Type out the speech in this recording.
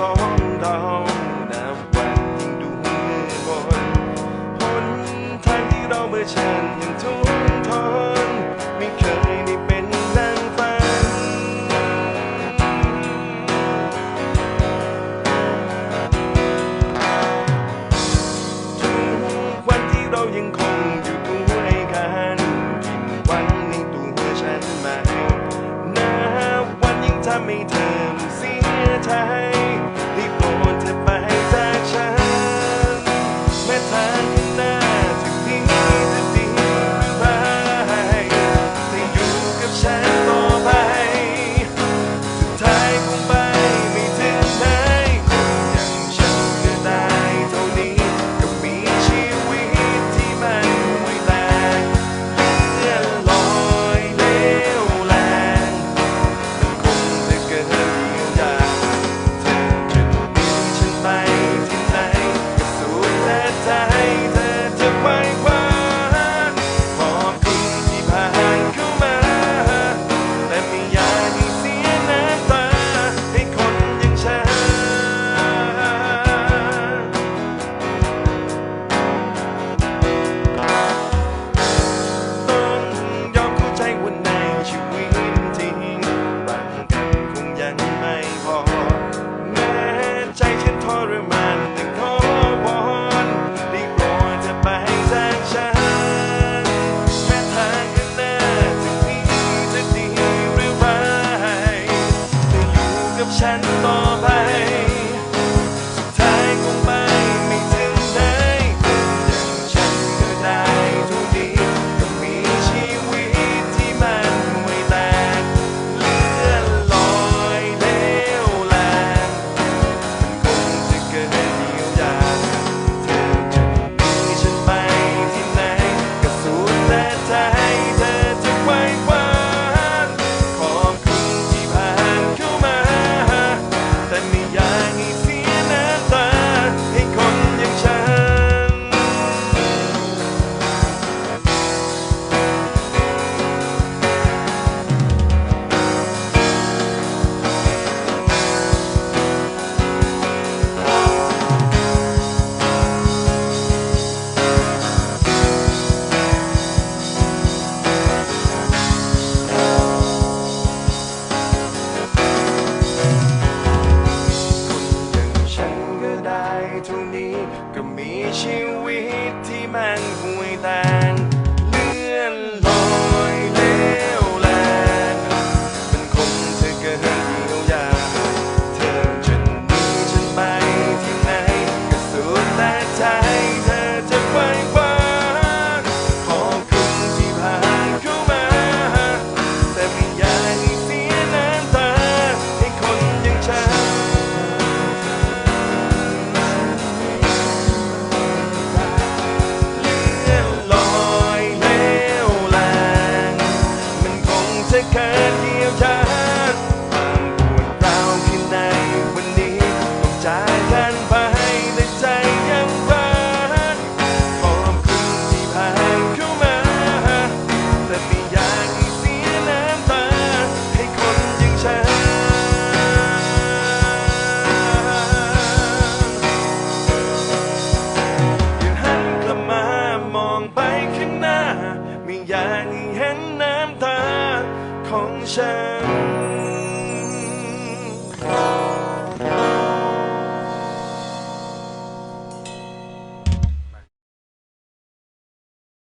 สองเานับวันยิ่งดูมือบ่นหนทางที่เราเมื่อฉันยังทุก นี้ ก็มีชีวิตที่มันคยแต่ ไปแต่ใจยังฝันขอบคุณที่ผ่านเข้ามา แต่ไม่ยากให้เสียน้ำตา ให้คนอย่างฉันยากนกลับมามองไปข้างหน้า ไม่ยากให้เห็นน้ำตาของฉัน